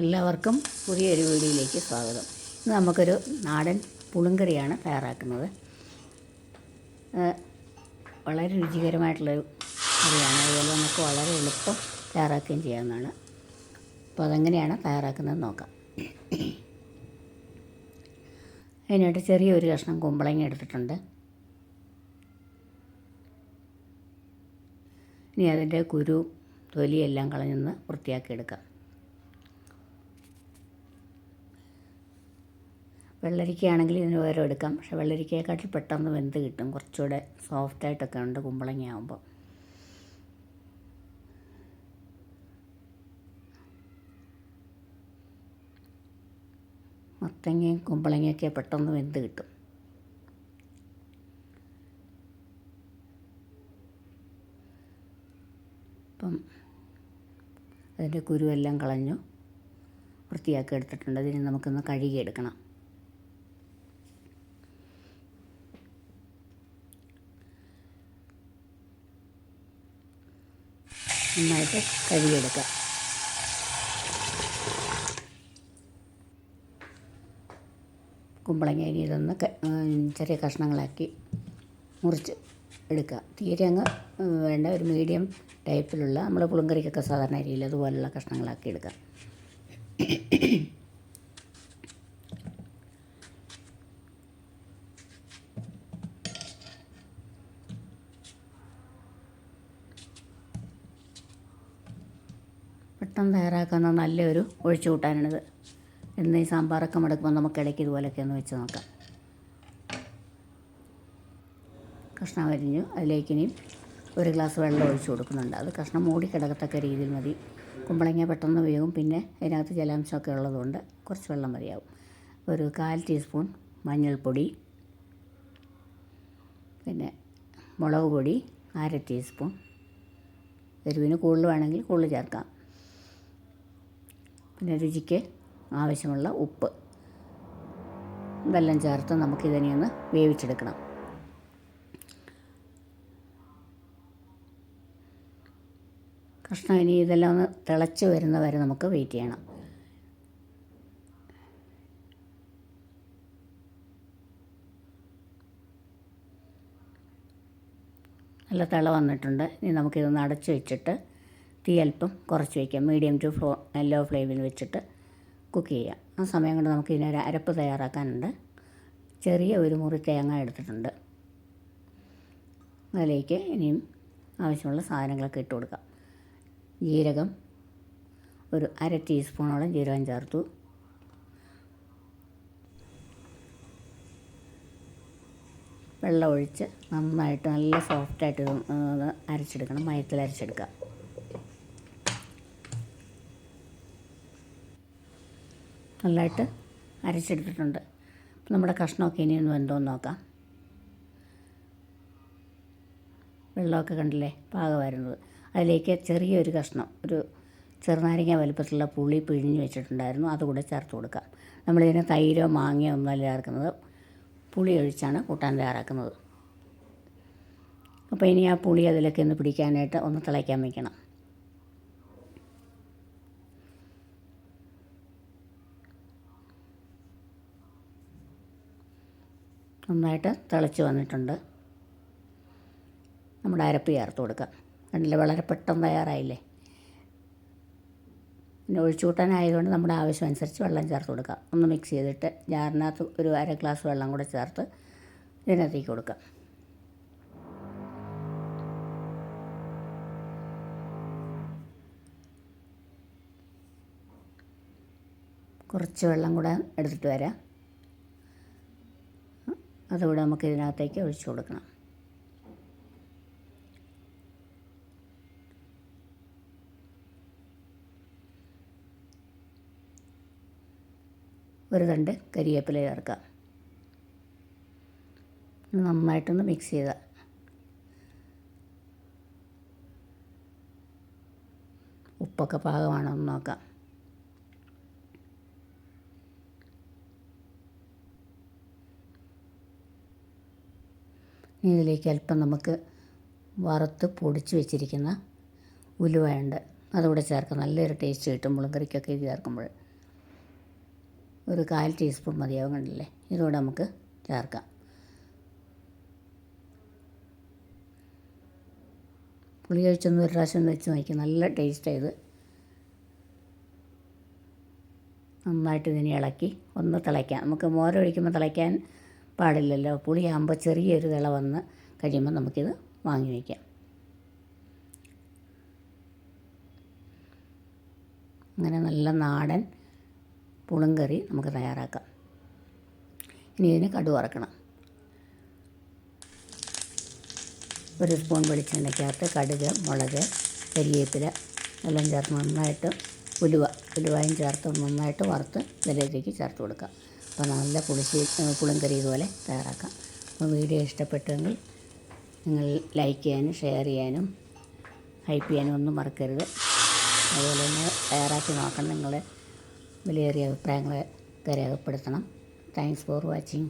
എല്ലാവർക്കും പുതിയൊരു വീഡിയോയിലേക്ക് സ്വാഗതം. ഇന്ന് നമുക്കൊരു നാടൻ പുളുങ്കറിയാണ് തയ്യാറാക്കുന്നത്. വളരെ രുചികരമായിട്ടുള്ളൊരു കറിയാണ്. അതുപോലെ നമുക്ക് വളരെ എളുപ്പം തയ്യാറാക്കുകയും ചെയ്യാവുന്നതാണ്. അപ്പോൾ അതെങ്ങനെയാണ് തയ്യാറാക്കുന്നത് നോക്കാം. അതിനായിട്ട് ചെറിയൊരു കഷ്ണം കുമ്പളങ്ങ എടുത്തിട്ടുണ്ട്. ഇനി അതിന്റെ കുരു തൊലിയെല്ലാം കളഞ്ഞൊന്ന് വൃത്തിയാക്കി എടുക്കാം വെള്ളരിക്കയാണെങ്കിൽ ഇതിന് പകരം എടുക്കാം. പക്ഷെ വെള്ളരിക്കയെക്കാട്ടിൽ പെട്ടെന്ന് വെന്ത് കിട്ടും. കുറച്ചുകൂടെ സോഫ്റ്റായിട്ടൊക്കെ ഉണ്ട് കുമ്പളങ്ങ ആകുമ്പോൾ മത്തങ്ങയും കുമ്പളങ്ങയൊക്കെ പെട്ടെന്ന് വെന്ത് കിട്ടും. അപ്പം അതിന്റെ കുരുവെല്ലാം കളഞ്ഞു. വൃത്തിയാക്കി എടുത്തിട്ടുണ്ട്. അതിന് നമുക്കൊന്ന് കഴുകിയെടുക്കണം. നന്നായിട്ട് കഴുകിയെടുക്കുക. കുമ്പളങ്ങ അരി ഇതൊന്ന് ചെറിയ കഷ്ണങ്ങളാക്കി മുറിച്ച് എടുക്കുക. തീരെ അങ്ങ് വേണ്ട ഒരു മീഡിയം ടൈപ്പിലുള്ള നമ്മൾ പുളിങ്കറിക്കൊക്കെ സാധാരണ അരിയിൽ അതുപോലുള്ള കഷ്ണങ്ങളാക്കി എടുക്കുക. പെട്ടെന്ന് തയ്യാറാക്കുന്ന നല്ലൊരു ഒഴിച്ചു കൂട്ടാനാണിത്. എന്ന് ഈ സാമ്പാറൊക്കെ മുടക്കുമ്പോൾ നമുക്ക് ഇടയ്ക്ക് ഇതുപോലെയൊക്കെ ഒന്ന് വെച്ച് നോക്കാം. കഷ്ണം അരിഞ്ഞു അതിലേക്ക് ഇനി ഒരു ഗ്ലാസ് വെള്ളം ഒഴിച്ചു കൊടുക്കുന്നുണ്ട്. അത് കഷ്ണം മൂടി കിടക്കത്തക്ക രീതിയിൽ മതി. കുമ്പളങ്ങ പെട്ടെന്ന് വേകും പിന്നെ അതിനകത്ത് ജലാംശമൊക്കെ ഉള്ളതുകൊണ്ട് കുറച്ച് വെള്ളം മതിയാവും. ഒരു കാൽ ടീസ്പൂൺ മഞ്ഞൾപ്പൊടി പിന്നെ മുളക് പൊടി അര ടീസ്പൂൺ. എരിവിന് കൂടുതൽ വേണമെങ്കിൽ കൂടുതൽ ചേർക്കാം. പിന്നെ രുചിക്ക് ആവശ്യമുള്ള ഉപ്പ്. ഇതെല്ലാം ചേർത്ത് നമുക്കിതിനെ ഒന്ന് വേവിച്ചെടുക്കണം. കഷ്ണം ഇനി ഇതെല്ലാം ഒന്ന് തിളച്ച് വരുന്ന വരെ നമുക്ക് വെയിറ്റ് ചെയ്യണം. നല്ല തിള വന്നിട്ടുണ്ട്. ഇനി നമുക്കിതൊന്ന് അടച്ച് വെച്ചിട്ട് തീ അല്പം കുറച്ച് വയ്ക്കാം. മീഡിയം ടു ഫ്ലോ ലോ ഫ്ലെയിമിൽ വെച്ചിട്ട് കുക്ക് ചെയ്യാം. ആ സമയം കൊണ്ട് നമുക്ക് ഇതിനൊരു അരപ്പ് തയ്യാറാക്കാനുണ്ട്. ചെറിയ ഒരു മുറി തേങ്ങ എടുത്തിട്ടുണ്ട്. അതിലേക്ക് ഇനിയും ആവശ്യമുള്ള സാധനങ്ങളൊക്കെ ഇട്ട് കൊടുക്കാം. ജീരകം ഒരു അര ടീസ്പൂണോളം ജീരകം ചേർത്തു. വെള്ളം ഒഴിച്ച് നന്നായിട്ട് നല്ല സോഫ്റ്റായിട്ട് അരച്ചെടുക്കണം. മയത്തിൽ അരച്ചെടുക്കുക നല്ലതായിട്ട് അരച്ചെടുത്തിട്ടുണ്ട്. നമ്മുടെ കഷ്ണമൊക്കെ ഇനി ഒന്ന് വെന്തോന്ന് നോക്കാം. വെള്ളമൊക്കെ കണ്ടില്ലേ? പാകമായിരുന്നത്. അതിലേക്ക് ചെറിയൊരു കഷ്ണം ഒരു ചെറുനാരങ്ങ വലുപ്പത്തിലുള്ള പുളി പിഴിഞ്ഞ് വെച്ചിട്ടുണ്ടായിരുന്നു. അതുകൂടെ ചേർത്ത് കൊടുക്കാം. നമ്മളിതിനെ തൈരോ മാങ്ങയോ ഒന്നുമല്ല ചേർക്കുന്നത്. പുളി ഒഴിച്ചാണ് കൂട്ടാൻ തയ്യാറാക്കുന്നത്. അപ്പോൾ ഇനി ആ പുളി അതിലൊക്കെ ഒന്ന് പിടിക്കാനായിട്ട് ഒന്ന് തിളയ്ക്കാൻ വയ്ക്കണം നന്നായിട്ട് തിളച്ച് വന്നിട്ടുണ്ട്. നമ്മുടെ അരപ്പ് ചേർത്ത് കൊടുക്കാം. കണ്ടില്ലേ? വളരെ പെട്ടെന്ന് തയ്യാറായില്ലേ? പിന്നെ ഒഴിച്ചുകൂട്ടാനായതുകൊണ്ട് നമ്മുടെ ആവശ്യം അനുസരിച്ച് വെള്ളം ചേർത്ത് കൊടുക്കാം. ഒന്ന് മിക്സ് ചെയ്തിട്ട് ജാറിനകത്ത് ഒരു അര ഗ്ലാസ് വെള്ളം കൂടെ ചേർത്ത് ഇതിനകത്തേക്ക് കൊടുക്കാം. കുറച്ച് വെള്ളം കൂടെ എടുത്തിട്ട് വരാം. അതുകൂടെ നമുക്ക് ഇതിനകത്തേക്ക് ഒഴിച്ചു കൊടുക്കണം. ഒരു തണ്ട് കരിയേപ്പില ചേർക്കാം. നന്നായിട്ടൊന്ന് മിക്സ് ചെയ്യുക ഉപ്പൊക്കെ പാകമാണോ എന്ന് നോക്കാം. ഇതിലേക്ക് അല്പം നമുക്ക് വറുത്ത് പൊടിച്ച് വെച്ചിരിക്കുന്ന ഉലുവയുണ്ട്. അതുകൂടെ ചേർക്കാം. നല്ലൊരു ടേസ്റ്റ് കിട്ടും മുളകറിക്കൊക്കെ ഇത് ചേർക്കുമ്പോൾ. ഒരു കാൽ ടീസ്പൂൺ മതിയാവും കണ്ടില്ലേ? ഇതുകൂടെ നമുക്ക് ചേർക്കാം. പുളി കഴിച്ചൊന്ന് ഒരു പ്രാവശ്യം വെച്ച് നോക്കി നല്ല ടേസ്റ്റ് ഇത്. നന്നായിട്ട് ഇതിനെ ഇളക്കി ഒന്ന് തിളയ്ക്കാം. നമുക്ക് മോരൊഴിക്കുമ്പോൾ തിളയ്ക്കാൻ പാടില്ലല്ലോ. പുളിയാകുമ്പോൾ ചെറിയൊരു തിള വന്ന് കഴിയുമ്പോൾ നമുക്കിത് വാങ്ങി വയ്ക്കാം അങ്ങനെ നല്ല നാടൻ പുളുങ്കറി നമുക്ക് തയ്യാറാക്കാം. ഇനി ഇതിന് കടു വറക്കണം. ഒരു സ്പൂൺ വെളിച്ചെണ്ണയ്ക്കകത്ത് കടുക് മുളക് കരിയേപ്പില എല്ലാം ചേർത്ത് നന്നായിട്ട് ഉലുവ ഉലുവായും ചേർത്ത് നന്നായിട്ട് വറുത്ത് ഇതിലേക്ക് ചേർത്ത് കൊടുക്കാം. അപ്പോൾ നല്ല പുളിശ്ശേ പുളിങ്കറി ഇതുപോലെ തയ്യാറാക്കാം. അപ്പോൾ വീഡിയോ ഇഷ്ടപ്പെട്ടെങ്കിൽ നിങ്ങൾ ലൈക്ക് ചെയ്യാനും ഷെയർ ചെയ്യാനും ഹൈപ്പ് ചെയ്യാനും ഒന്നും മറക്കരുത്. അതുപോലെ തന്നെ തയ്യാറാക്കി നോക്കണം. നിങ്ങളുടെ വിലയേറിയ അഭിപ്രായങ്ങളെ രേഖപ്പെടുത്തണം താങ്ക്സ് ഫോർ വാച്ചിങ്